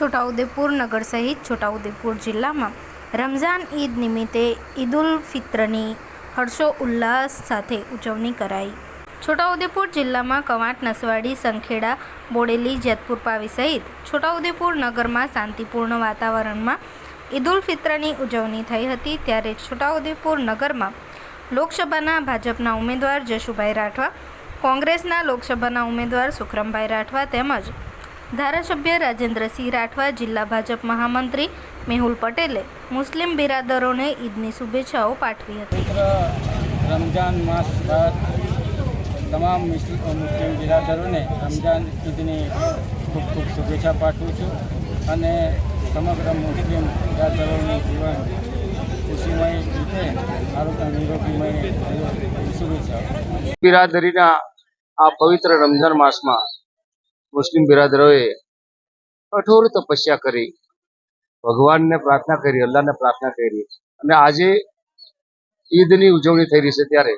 છોટાઉદેપુર નગર સહિત છોટાઉદેપુર જિલ્લામાં રમઝાન ઈદ નિમિત્તે ઈદુલ ફિત્રની હર્ષો ઉલ્લાસ સાથે ઉજવણી કરાઈ. છોટાઉદેપુર જિલ્લામાં કવાંટ, નસવાડી, સંખેડા, બોડેલી, જેતપુર, પાવી સહિત છોટાઉદેપુર નગરમાં શાંતિપૂર્ણ વાતાવરણમાં ઈદુલ ફિત્રની ઉજવણી થઈ હતી ત્યારે છોટાઉદેપુર નગરમાં લોકસભાના ભાજપના ઉમેદવાર જશુભાઈ રાઠવા, કોંગ્રેસના લોકસભાના ઉમેદવાર સુખરામભાઈ રાઠવા તેમજ ધારાસભ્ય રાજેન્દ્રસિંહ રાઠવા જિલ્લા ભાજપ મહામંત્રી મેહુલ પટેલે મુસ્લિમ બિરાદરોને ઈદની શુભેચ્છાઓ પાઠવી હતી. રમજાન માસ બાદ તમામ મુસ્લિમ બિરાદરોને રમજાન ઈદની ખૂબ ખૂબ શુભેચ્છા પાઠવું છું અને સમગ્ર મુસ્લિમ બિરાદરોનું જીવન ખુશીમય રીતે આરોગ્ય નિરોગીમય શુભેચ્છા બિરાદરીના આ પવિત્ર રમઝાન માસમાં મુસ્લિમ બિરાદરોએ કઠોર તપસ્યા કરી. ભગવાનને પ્રાર્થના કરી, અલ્લાહને પ્રાર્થના કરી. અને આજે ઈદની ઉજવણી થઈ રહી છે ત્યારે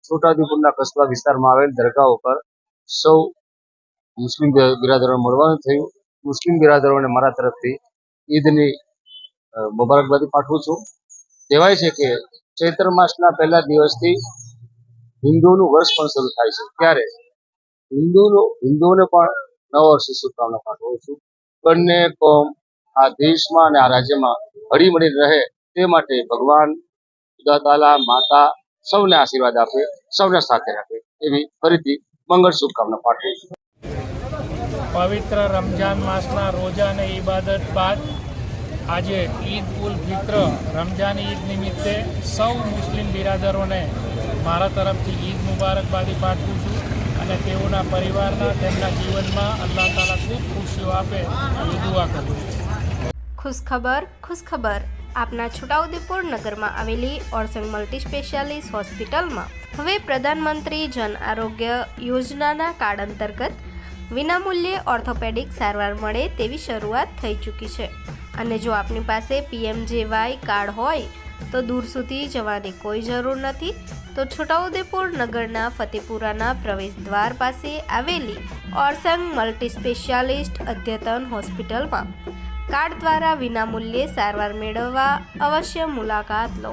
છોટાઉદેપુરના કસ્બા વિસ્તારમાં આવેલ દરગાહ ઉપર સૌ મુસ્લિમ બિરા- બિરાદરોને મળવાનું થયું. મુસ્લિમ બિરાદરોને મારા તરફથી ઈદની મુબારકબાદી પાઠવું છું. કહેવાય છે કે ચૈત્ર માસના પહેલા દિવસથી હિન્દુઓનું વર્ષ પણ શરૂ થાય છે. ત્યારે હિન્દુનો, હિન્દુઓને પણ નવ વર્ષની શુભકામના પાઠવું છું. બંને કોમ આ દેશમાં અને આ રાજ્યમાં હળી મળીને રહે તે માટે ભગવાન ખુદા તાલા, માતા સૌને આશીર્વાદ આપે, સૌને સાથે રાખે એવી ફરીથી મંગળ શુભકામના પાઠવું છું. પવિત્ર રમજાન માસના રોજા અને ઈબાદત બાદ આજે ઈદ ઉલ ફિત્ર, રમજાન ઈદ નિમિત્તે સૌ મુસ્લિમ બિરાદરોને મારા તરફથી ઈદ મુબારકબાદી પાઠવું છું. અને તેઓના પરિવારના તેમના જીવનમાં અલ્લાહ તાલા ખૂબ ખુશીઓ આપે એવી દુઆ કરું ખુશખબર ખુશખબર. આપના છોટાઉદેપુર નગરમાં આવેલી ઓરસંગ મલ્ટી સ્પેશિયાલિસ્ટ હોસ્પિટલમાં હવે પ્રધાનમંત્રી જન આરોગ્ય યોજનાના કાર્ડ અંતર્ગત વિનામૂલ્યે ઓર્થોપેડિક સારવાર મળે તેવી શરૂઆત થઈ ચૂકી છે. અને જો આપની પાસે પીએમજેવાય કાર્ડ હોય તો દૂર સુધી જવાની કોઈ જરૂર નથી. તો છોટાઉદેપુર નગરના ફતેપુરાના પ્રવેશ દ્વાર પાસે આવેલી ઓરસંગ મલ્ટી સ્પેશિયાલિસ્ટ અદ્યતન હોસ્પિટલમાં કાર્ડ દ્વારા વિનામૂલ્યે સારવાર મેળવવા અવશ્ય મુલાકાત લો.